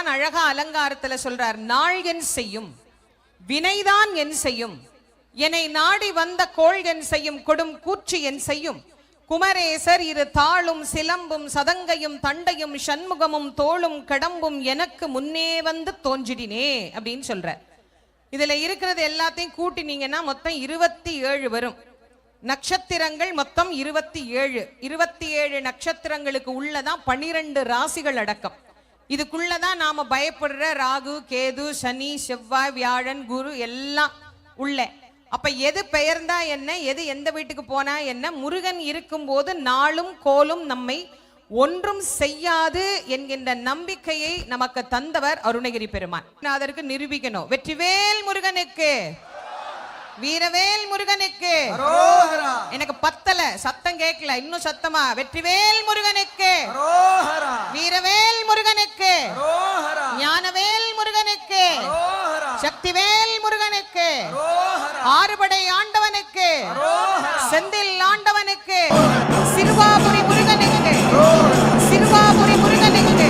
பெருமான் அழகா அலங்காரத்துல சொல்றார் நாள் என் செய்யும் வினைதான் என் செய்யும் என்னை நாடி வந்த கோள் என் செய்யும் கொடும் கூற்று என் செய்யும். குமரேசர் இரு தாளும் சிலம்பும் சதங்கையும் தண்டையும் சண்முகமும் தோளும் கடம்பும் எனக்கு முன்னே வந்து தோன்றிடினே அப்படின்னு சொல்றார். இதுல இருக்கிறது எல்லாத்தையும் கூட்டினீங்கன்னா மொத்தம் இருபத்தி ஏழு வரும். நட்சத்திரங்கள் மொத்தம் இருபத்தி ஏழு. இருபத்தி ஏழு நட்சத்திரங்களுக்கு உள்ளதான் பனிரெண்டு ராசிகள் அடக்கம். இதுக்குள்ளதான் நாம பயப்படுற ராகு கேது சனி செவ்வாய் வியாழன் குரு எல்லாம் உள்ள. அப்ப எது பெயர்ந்தா என்ன எது எந்த வீட்டுக்கு போனா என்ன முருகன் இருக்கும்போது நாளும் கோலும் நம்மை ஒன்றும் செய்யாது என்கின்ற நம்பிக்கையை நமக்கு தந்தவர் அருணகிரி பெருமான். நான் அதற்கு நிரூபிக்கணும். வெற்றிவேல் முருகனுக்கு. வீரவேல் முருகனுக்கு. எனக்கு பத்தல. சத்தம் கேட்கல. இன்னும் சத்தமா? வெற்றிவேல் முருகனுக்கு. வீரவேல் முருகனுக்கு அரோஹரா ஞானவேல் முருகனுக்கு சக்திவேல் முருகனுக்கு ஆறுபடை ஆண்டவனுக்கு. செந்தில் ஆண்டவனுக்கு. சிறுவாபுரி முருகனுக்கு. சிறுவாபுரி முருகனுக்கு.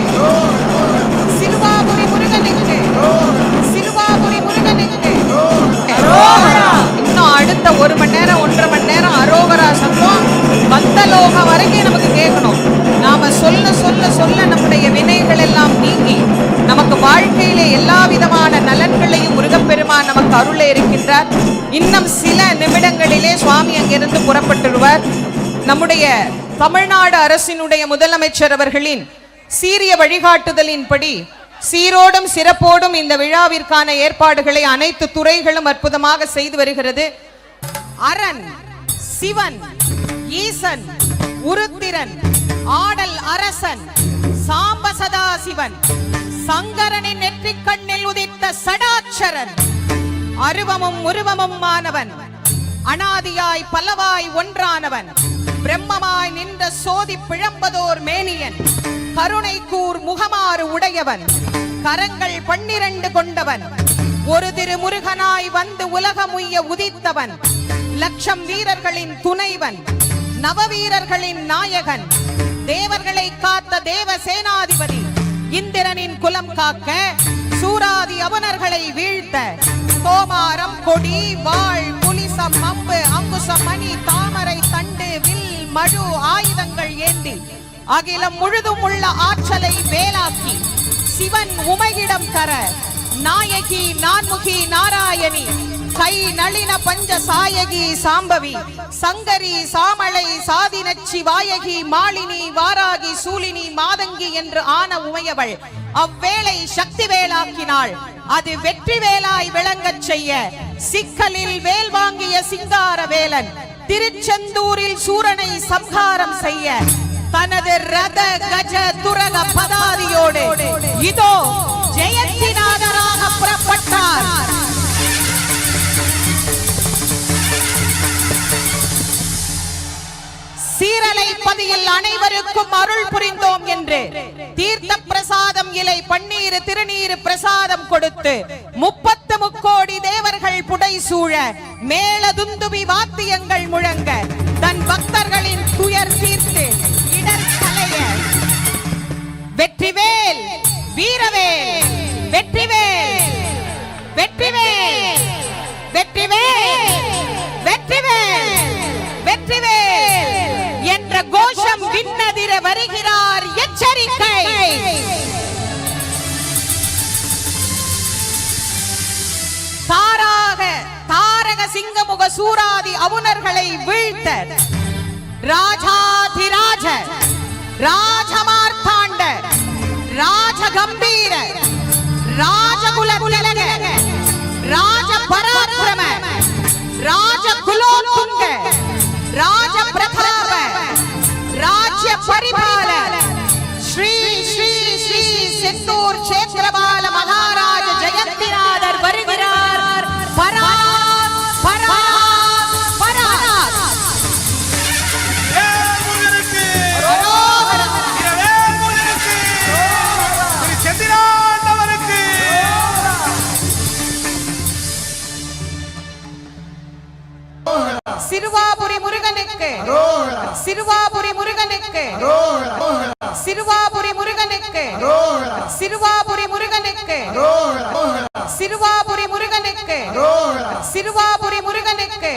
சிறுவாபுரி முருகனுக்கு. சிறுவாபுரி முருகனுக்கு. இன்னும் அடுத்த ஒரு மணி நேரம் ஒன்றரை மணி நேரம் அரோகரா சத்தம் பந்தலோகம் வரைக்கும் நமக்கு கேட்கணும். நாம சொல்ல சொல்ல சொல்ல நம்முடைய வினைகள் எல்லாம் நீங்கி நமக்கு வாழ்க்கையிலே எல்லா விதமான நலன்களையும் முருகப்பெருமான் நமக்கு அருளே இருக்கின்றார். இன்னும் சில நிமிடங்களிலே சுவாமி அங்கிருந்து புறப்பட்டுருவார் நம்முடைய தமிழ்நாடு அரசினுடைய முதலமைச்சர் அவர்களின் சீரிய வழிகாட்டுதலின்படி சீரோடும் சிறப்போடும் இந்த விழாவிற்கான ஏற்பாடுகளை அனைத்து துறைகளும் அற்புதமாக செய்து வருகிறது. அரண் சிவன் ஈசன் உருத்திரன் ஆடல் அரசன் சாம்ப சதாசிவன் சங்கரனின் நெற்றிக் கண்ணில் உதித்த சடாச்சரன் அருவமும் உருவமும் மானவன் அனாதியாய் பலவாய் ஒன்றானவன். பிரம்மமாய் நின்ற சோதி பிழம்பதோர் மேனியன். கருணை கூர் முகமாறு உடையவன். கரங்கள் பன்னிரண்டு கொண்டவன். ஒரு திரு முருகனாய் வந்து உலகமுய்ய உதித்தவன். லட்சம் வீரர்களின் துணைவன். நவவீரர்களின் நாயகன். தேவர்களை காத்த தேவ சேனாதிபதி. இந்திரனின் குலம் காக்க சூராதி அவனர்களை வீழ்த்த. தோமாரம் கொடி வாழ் புலிசம் அம்பு அங்குசம் மணி தாமரை தண்டு வில் மழு ஆயுதங்கள் ஏந்தி அகிலம் முழுதும் உள்ள ஆற்றலை வேலாக்கி சிவன் உமையிடம் தர நாயகி நான்முகி நாராயணி கை நளின பஞ்ச சாயகி சாம்பவி சங்கரி சாமளை சாதினச்சி வாயகி மாலினி வாராகி சூலினி மாதங்கி என்று ஆன உமையவள் அவ்வேளை சக்தி வேலாக்கினாள் அது வெற்றி வேலாய் விளங்கச் செய்ய சிக்கலில் வேல் வாங்கிய சிங்கார வேலன் திருச்செந்தூரில் சூரனை சம்ஹாரம் செய்ய தனது ரத கஜ துரக பதாதியோடு இதோ ஜெயந்திநாதராக புறப்பட்டார். சீரலை பதியில் அனைவருக்கும் அருள் புரிந்தோம் என்று பன்னீர் திருநீர் பிரசாதம் கொடுத்து முப்பத்து முக்கோடி தேவர்கள் புடை சூழ மேலதுந்துபி வாத்தியங்கள் முழங்க தன் பக்தர்களின் சூராதி அவுணர்களை வீழ்த்த ராஜாதிராஜ ராஜமார்த்தாண்ட ராஜகம்பீர ராஜகுல திலக ராஜ பராக்கிரம ராஜ குலோத்துங்க ராஜ பிரதாப ராஜ்ய பரிபால ஸ்ரீ ஸ்ரீ ஸ்ரீ செந்தூர் சேத்திரபால சிறுவாபுரி முருகனுக்கு. சிறுவாபுரி முருகனுக்கு. சிறுவாபுரி முருகனுக்கு. சிறுவாபுரி முருகனுக்கு. சிறுவாபுரி முருகனுக்கு. சிறுவாபுரி முருகனுக்கு.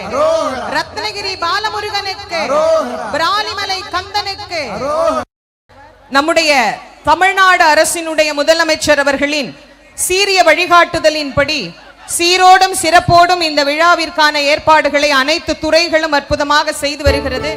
ரத்னகிரி பாலமுருகனுக்கு. பிராலிமலை கந்தனுக்கு. நம்முடைய தமிழ்நாடு அரசினுடைய முதலமைச்சர் அவர்களின் சீரிய வழிகாட்டுதலின்படி சீரோடும் சிறப்போடும் இந்த விழாவிற்கான ஏற்பாடுகளை அனைத்து துறைகளும் அற்புதமாக செய்து வருகிறது.